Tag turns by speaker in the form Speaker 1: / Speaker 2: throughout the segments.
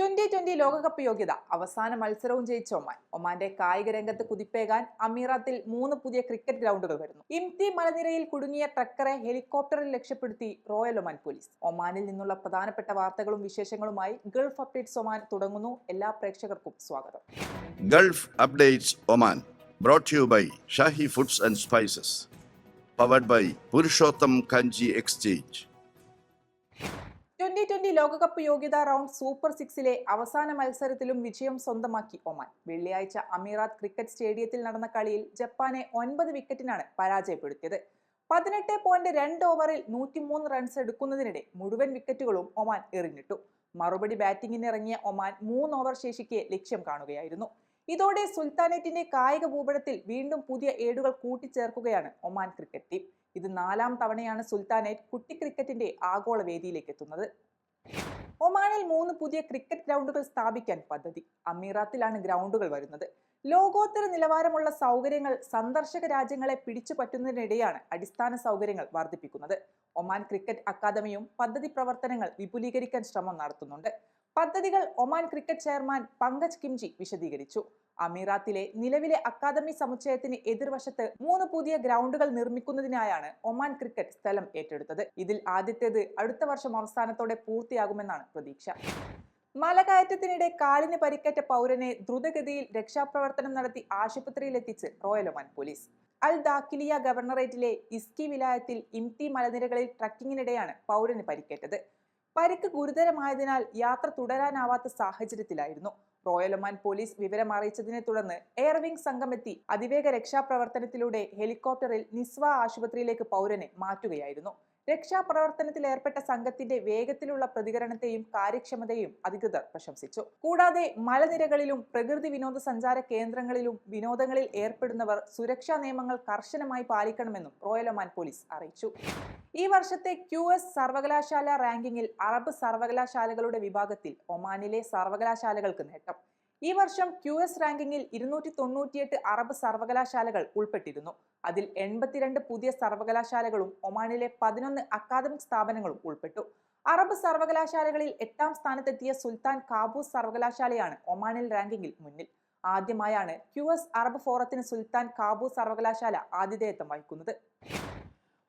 Speaker 1: Twenty twenty ലോകകപ്പ് യോഗ്യത. അവസാന മത്സരവും ജയിച്ച ഒമാൻ. ഒമാന്റെ കായിക രംഗത്ത് കുതിപ്പേകാൻ അമീറാത്തിൽ മൂന്ന് പുതിയ ക്രിക്കറ്റ് ഗ്രൗണ്ടുകൾ വരുന്നു. ഇംതി മലനിരയിൽ കുടുങ്ങിയ ട്രക്കറെ ഹെലികോപ്റ്ററിൽ രക്ഷപ്പെടുത്തി റോയൽ ഒമാൻ പോലീസ്. ഒമാനിൽ നിന്നുള്ള പ്രധാനപ്പെട്ട വാർത്തകളും വിശേഷങ്ങളുമായി ഗൾഫ് അപ്ഡേറ്റ്സ് ഒമാൻ തുടങ്ങുന്നു. എല്ലാ പ്രേക്ഷകർക്കും സ്വാഗതം.
Speaker 2: Gulf updates Oman brought you by Shahi foods and spices powered by Purushottam Kanji exchange.
Speaker 1: Twenty twenty ലോകകപ്പ് യോഗ്യതാ റൗണ്ട് സൂപ്പർ സിക്സിലെ അവസാന മത്സരത്തിലും വിജയം സ്വന്തമാക്കി ഒമാൻ. വെള്ളിയാഴ്ച അമീറാത്ത് ക്രിക്കറ്റ് സ്റ്റേഡിയത്തിൽ നടന്ന കളിയിൽ ജപ്പാനെ ഒൻപത് വിക്കറ്റിനാണ് പരാജയപ്പെടുത്തിയത്. പതിനെട്ട് പോയിന്റ് രണ്ട് ഓവറിൽ നൂറ്റിമൂന്ന് റൺസ് എടുക്കുന്നതിനിടെ മുഴുവൻ വിക്കറ്റുകളും ഒമാൻ എറിഞ്ഞിട്ടു. മറുപടി ബാറ്റിംഗിന് ഇറങ്ങിയ ഒമാൻ മൂന്ന് ഓവർ ശേഷിക്ക് ലക്ഷ്യം കാണുകയായിരുന്നു. ഇതോടെ സുൽത്താനേറ്റിന്റെ കായിക ഭൂപടത്തിൽ വീണ്ടും പുതിയ ഏടുകൾ കൂട്ടിച്ചേർക്കുകയാണ് ഒമാൻ ക്രിക്കറ്റ് ടീം. ഇത് നാലാം തവണയാണ് സുൽത്താനേറ്റ് കുട്ടി ക്രിക്കറ്റിന്റെ ആഗോള വേദിയിലേക്ക് എത്തുന്നത്. ഒമാനിൽ മൂന്ന് പുതിയ ക്രിക്കറ്റ് ഗ്രൗണ്ടുകൾ സ്ഥാപിക്കാൻ പദ്ധതി. അമീറാത്തിലാണ് ഗ്രൗണ്ടുകൾ വരുന്നത്. ലോകോത്തര നിലവാരമുള്ള സൗകര്യങ്ങൾ സന്ദർശക രാജ്യങ്ങളെ പിടിച്ചു പറ്റുന്നതിനിടെയാണ് അടിസ്ഥാന സൗകര്യങ്ങൾ വർദ്ധിപ്പിക്കുന്നത്. ഒമാൻ ക്രിക്കറ്റ് അക്കാദമിയും പദ്ധതി പ്രവർത്തനങ്ങൾ വിപുലീകരിക്കാൻ ശ്രമം നടത്തുന്നുണ്ട്. പദ്ധതികൾ Oman cricket chairman Pankaj Kimji വിശദീകരിച്ചു. അമീറാത്തിലെ നിലവിലെ അക്കാദമി സമുച്ചയത്തിന് എതിർവശത്ത് മൂന്ന് പുതിയ ഗ്രൗണ്ടുകൾ നിർമ്മിക്കുന്നതിനായാണ് ഒമാൻ ക്രിക്കറ്റ് സ്ഥലം ഏറ്റെടുത്തത്. ഇതിൽ ആദ്യത്തേത് അടുത്ത വർഷം അവസാനത്തോടെ പൂർത്തിയാകുമെന്നാണ് പ്രതീക്ഷ. മലകയറ്റത്തിനിടെ കാലിന് പരിക്കേറ്റ പൗരനെ ദ്രുതഗതിയിൽ രക്ഷാപ്രവർത്തനം നടത്തി ആശുപത്രിയിലെത്തിച്ച് royal Oman police. Al Dakhiliyah ഗവർണറേറ്റിലെ ഇസ്കി വിലായത്തിൽ ഇംതി മലനിരകളിൽ ട്രക്കിങ്ങിനിടെയാണ് പൗരന് പരിക്കേറ്റത്. പരിക്ക് ഗുരുതരമായതിനാൽ യാത്ര തുടരാനാവാത്ത സാഹചര്യത്തിലായിരുന്നു. റോയൽ ഒമാൻ പോലീസ് വിവരം അറിയിച്ചതിനെ തുടർന്ന് എയർവിംഗ് സംഘമെത്തി അതിവേഗ രക്ഷാപ്രവർത്തനത്തിലൂടെ ഹെലികോപ്റ്ററിൽ നിസ്വ ആശുപത്രിയിലേക്ക് പൗരനെ മാറ്റുകയായിരുന്നു. രക്ഷാപ്രവർത്തനത്തിൽ ഏർപ്പെട്ട സംഘത്തിന്റെ വേഗത്തിലുള്ള പ്രതികരണത്തെയും കാര്യക്ഷമതയും അധികൃതർ പ്രശംസിച്ചു. കൂടാതെ മലനിരകളിലും പ്രകൃതി വിനോദസഞ്ചാര കേന്ദ്രങ്ങളിലും വിനോദങ്ങളിൽ ഏർപ്പെടുന്നവർ സുരക്ഷാ നിയമങ്ങൾ കർശനമായി പാലിക്കണമെന്നും റോയൽ ഒമാൻ പോലീസ് അറിയിച്ചു. ഈ വർഷത്തെ ക്യു എസ് സർവകലാശാല റാങ്കിങ്ങിൽ അറബ് സർവകലാശാലകളുടെ വിഭാഗത്തിൽ ഒമാനിലെ സർവകലാശാലകൾക്ക് നേട്ടം. ഈ വർഷം ക്യു എസ് റാങ്കിങ്ങിൽ ഇരുന്നൂറ്റി തൊണ്ണൂറ്റിയെട്ട് അറബ് സർവകലാശാലകൾ ഉൾപ്പെട്ടിരുന്നു. അതിൽ എൺപത്തിരണ്ട് പുതിയ സർവകലാശാലകളും ഒമാനിലെ പതിനൊന്ന് അക്കാദമിക് സ്ഥാപനങ്ങളും ഉൾപ്പെട്ടു. അറബ് സർവകലാശാലകളിൽ എട്ടാം സ്ഥാനത്തെത്തിയ സുൽത്താൻ കാബൂസ് സർവകലാശാലയാണ് ഒമാനിൽ റാങ്കിങ്ങിൽ മുന്നിൽ. ആദ്യമായാണ് ക്യു എസ് അറബ് ഫോറത്തിന് സുൽത്താൻ കാബൂസ് സർവകലാശാല ആതിഥേയത്വം വഹിക്കുന്നത്.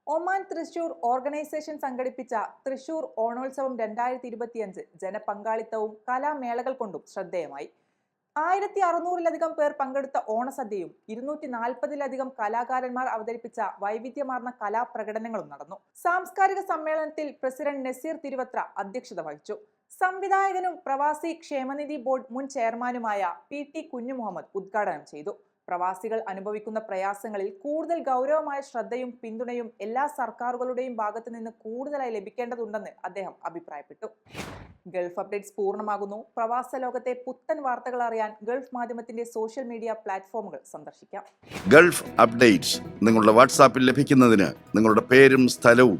Speaker 1: ഒമാൻ തൃശൂർ ഓർഗനൈസേഷൻ സംഘടിപ്പിച്ച തൃശൂർ ഓണോത്സവം രണ്ടായിരത്തി ഇരുപത്തിയഞ്ച് ജനപങ്കാളിത്തവും കലാമേളകൾ കൊണ്ടും ശ്രദ്ധേയമായി. ആയിരത്തി അറുന്നൂറിലധികം പേർ പങ്കെടുത്ത ഓണസദ്യയും ഇരുന്നൂറ്റി നാൽപ്പതിലധികം കലാകാരന്മാർ അവതരിപ്പിച്ച വൈവിധ്യമാർന്ന കലാപ്രകടനങ്ങളും നടന്നു. സാംസ്കാരിക സമ്മേളനത്തിൽ പ്രസിഡന്റ് നസീർ തിരുവത്ര അധ്യക്ഷത വഹിച്ചു. സംവിധായകനും പ്രവാസി ക്ഷേമനിധി ബോർഡ് മുൻ ചെയർമാനുമായ പി ടി കുഞ്ഞുമുഹമ്മദ് ഉദ്ഘാടനം ചെയ്തു. പ്രവാസികൾ അനുഭവിക്കുന്ന പ്രയാസങ്ങളിൽ കൂടുതൽ ഗൗരവമായ ശ്രദ്ധയും പിന്തുണയും എല്ലാ സർക്കാരുകളുടെയും ഭാഗത്തു നിന്ന് കൂടുതലായി ലഭിക്കേണ്ടതുണ്ടെന്ന് അദ്ദേഹം അഭിപ്രായപ്പെട്ടു. ഗൾഫ് അപ്ഡേറ്റ്സ് പൂർണമാകുന്നു. പ്രവാസ ലോകത്തെ പുത്തൻ വാർത്തകൾ അറിയാൻ ഗൾഫ് മാധ്യമത്തിന്റെ സോഷ്യൽ മീഡിയ പ്ലാറ്റ്ഫോമുകൾ സന്ദർശിക്കാം.
Speaker 2: ഗൾഫ് അപ്ഡേറ്റ്സ് നിങ്ങളുടെ വാട്സാപ്പിൽ ലഭിക്കുന്നതിന് നിങ്ങളുടെ പേരും സ്ഥലവും